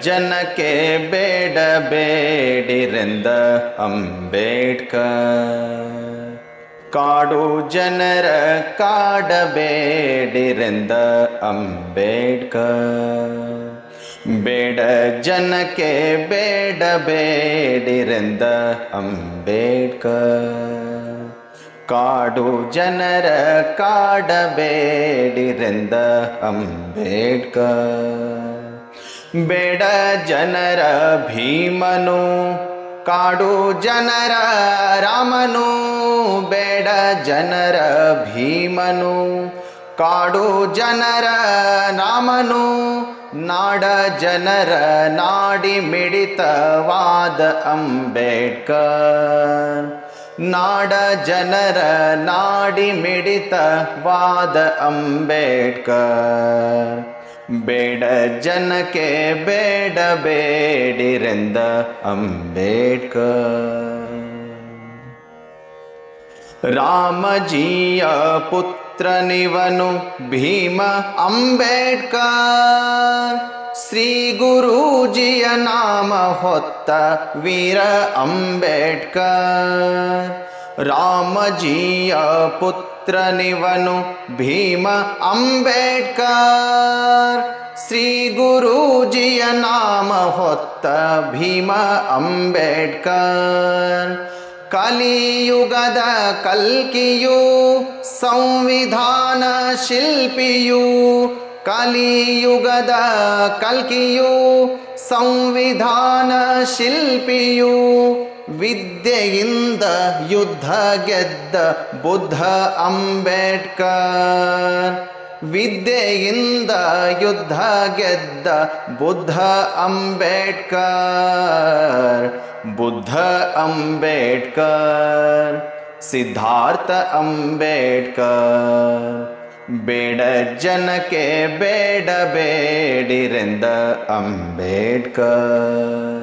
ಜನಕ್ಕೆ ಬೇಡ ಬೇಡಿರೆಂದ ಅಂಬೇಡ್ಕರ್. ಕಾಡು ಜನರ ಕಾಡಬೇಡಿರೆಂದ ಅಂಬೇಡ್ಕರ್. ಬೇಡ ಜನಕ್ಕೆ ಬೇಡ ಬೇಡಿರೆಂದ ಅಂಬೇಡ್ಕರ್. ಕಾಡು ಜನರ ಕಾಡಬೇಡಿರೆಂದ ಅಂಬೇಡ್ಕರ್. ಬೇಡ ಜನರ ಭೀಮನು, ಕಾಡು ಜನರ ರಾಮನು. ಬೇಡ ಜನರ ಭೀಮನು, ಕಾಡು ಜನರ ರಾಮನು. ನಾಡ ಜನರ ನಾಡಿ ಮಿಡಿತವಾದ ಅಂಬೇಡ್ಕರ್. ನಾಡ ಜನರ ನಾಡಿ ಮಿಡಿತವಾದ ಅಂಬೇಡ್ಕರ್. ಬೇಡ ಜನಕ್ಕೆ ಬೇಡ ಬೇಡಿರೆಂದ ಅಂಬೇಡ್ಕರ್. ರಾಮಜಿಯ ಪುತ್ರನಿವನು ಭೀಮ ಅಂಬೇಡ್ಕರ್. ಶ್ರೀ ಗುರೂಜಿಯ ನಾಮ ಹೊತ್ತ ವೀರ ಅಂಬೇಡ್ಕರ್. रामजीय पुत्रनि वनु भीम अम्बेडकर। श्रीगुरुजी अत्र भीम अम्बेडकर। कलियुगद कल्कियु संविधान शिल्पियु। कलियुगद कल्कियु संविधान शिल्पयु। ವಿದ್ಯೆಯಿಂದ ಯುದ್ಧ ಗೆದ್ದ ಬುದ್ಧ ಅಂಬೇಡ್ಕರ್. ವಿದ್ಯೆಯಿಂದ ಯುದ್ಧ ಗೆದ್ದ ಬುದ್ಧ ಅಂಬೇಡ್ಕರ್. ಬುದ್ಧ ಅಂಬೇಡ್ಕರ್, ಸಿದ್ಧಾರ್ಥ ಅಂಬೇಡ್ಕರ್. ಬೇಡ ಜನಕ್ಕೆ ಬೇಡ ಬೇಡಿರೆಂದ ಅಂಬೇಡ್ಕರ್.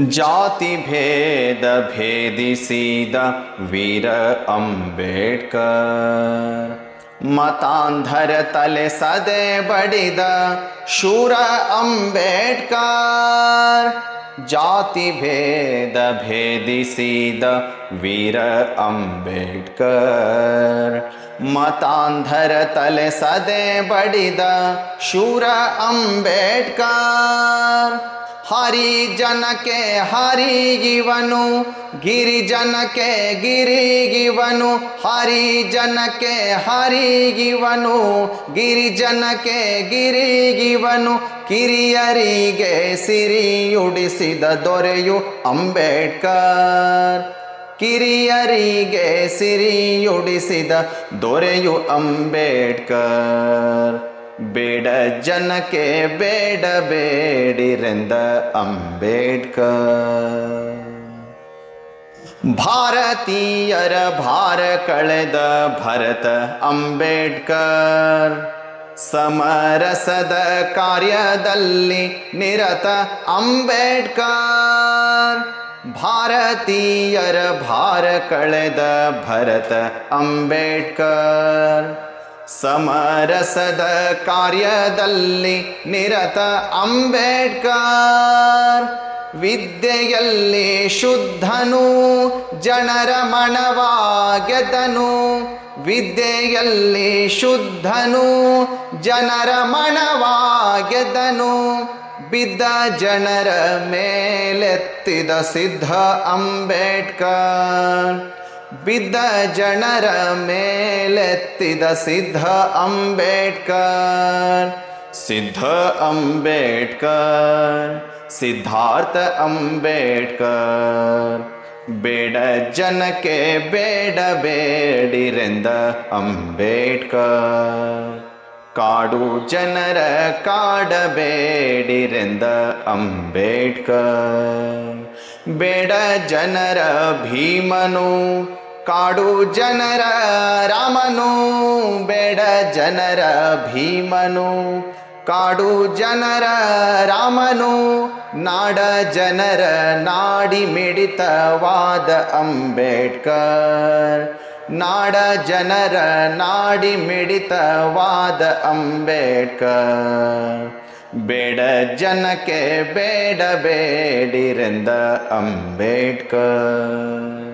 ಜಾತಿ ಭೇದ ಭೇದಿಸಿದ ವೀರ ಅಂಬೇಡ್ಕರ್. ಮತಾಂಧರ ತಲೆ ಸದೆ ಬಡಿದ ಶೂರ ಅಂಬೇಡ್ಕರ್. ಜಾತಿ ಭೇದ ಭೇದಿಸಿದ ವೀರ ಅಂಬೇಡ್ಕರ್. ಮತಾಂಧರ ತಲೆ ಸದೆ ಬಡಿದ ಶೂರ ಅಂಬೇಡ್ಕರ್. ಹರಿಜನಕ್ಕೆ ಹರಿಗಿವನು, ಗಿರಿಜನಕ್ಕೆ ಗಿರಿಗಿವನು, ಹರಿಜನಕ್ಕೆ ಹರಿಗಿವನು, ಗಿರಿಜನಕ್ಕೆ ಗಿರಿಗಿವನು, ಕಿರಿಯರಿಗೆ ಸಿರಿಯುಡಿಸಿದ ದೊರೆಯು ಅಂಬೇಡ್ಕರ್. ಕಿರಿಯರಿಗೆ ಸಿರಿಯುಡಿಸಿದ ದೊರೆಯು ಅಂಬೇಡ್ಕರ್. ಬೇಡ ಜನಕ್ಕೆ ಬೇಡ ಬೇಡಿರೆಂದ ಅಂಬೇಡ್ಕರ್. ಭಾರತೀಯರ ಭಾರ ಕಳೆದ ಭರತ ಅಂಬೇಡ್ಕರ್. ಸಮರಸದ ಕಾರ್ಯದಲ್ಲಿ ನಿರತ ಅಂಬೇಡ್ಕರ್. ಭಾರತೀಯರ ಭಾರ ಕಳೆದ ಭರತ ಅಂಬೇಡ್ಕರ್. ಸಮರಸದ ಕಾರ್ಯದಲ್ಲಿ ನಿರತ ಅಂಬೇಡ್ಕರ್. ವಿದ್ಯೆಯಲ್ಲಿ ಶುದ್ಧನು, ಜನರ ಮಣವಾಗೆದನು ವಿದ್ಯೆಯಲ್ಲಿ ಶುದ್ಧನು, ಜನರ ಮಣವಾಗೆದನು ಬಿದ್ದ ಜನರ ಮೇಲೆತ್ತಿದ ಸಿದ್ಧ ಅಂಬೇಡ್ಕರ್. ಬಿದ್ದ ಜನರ ಮೇಲೆತ್ತಿದ ಸಿದ್ಧ ಅಂಬೇಡ್ಕರ್. ಸಿದ್ಧ ಅಂಬೇಡ್ಕರ್, ಸಿದ್ಧಾರ್ಥ ಅಂಬೇಡ್ಕರ್. ಬೇಡ ಜನಕ್ಕೆ ಬೇಡ ಬೇಡಿರೆಂದ ಅಂಬೇಡ್ಕರ್. ಕಾಡು ಜನರ ಕಾಡಬೇಡಿರೆಂದ ಅಂಬೇಡ್ಕರ್. ಬೇಡ ಜನರ ಭೀಮನು ಕಾಡು ಜನರ ರಾಮನು, ಬೇಡ ಜನರ ಭೀಮನು. ಕಾಡು ಜನರ ರಾಮನು, ನಾಡ ಜನರ ನಾಡಿ ಮಿಡಿತವಾದ ಅಂಬೇಡ್ಕರ್. ನಾಡ ಜನರ ನಾಡಿ ಮಿಡಿತವಾದ ಅಂಬೇಡ್ಕರ್. ಬೇಡ ಜನಕ್ಕೆ ಬೇಡ ಬೇಡಿರೆಂದ ಅಂಬೇಡ್ಕರ್.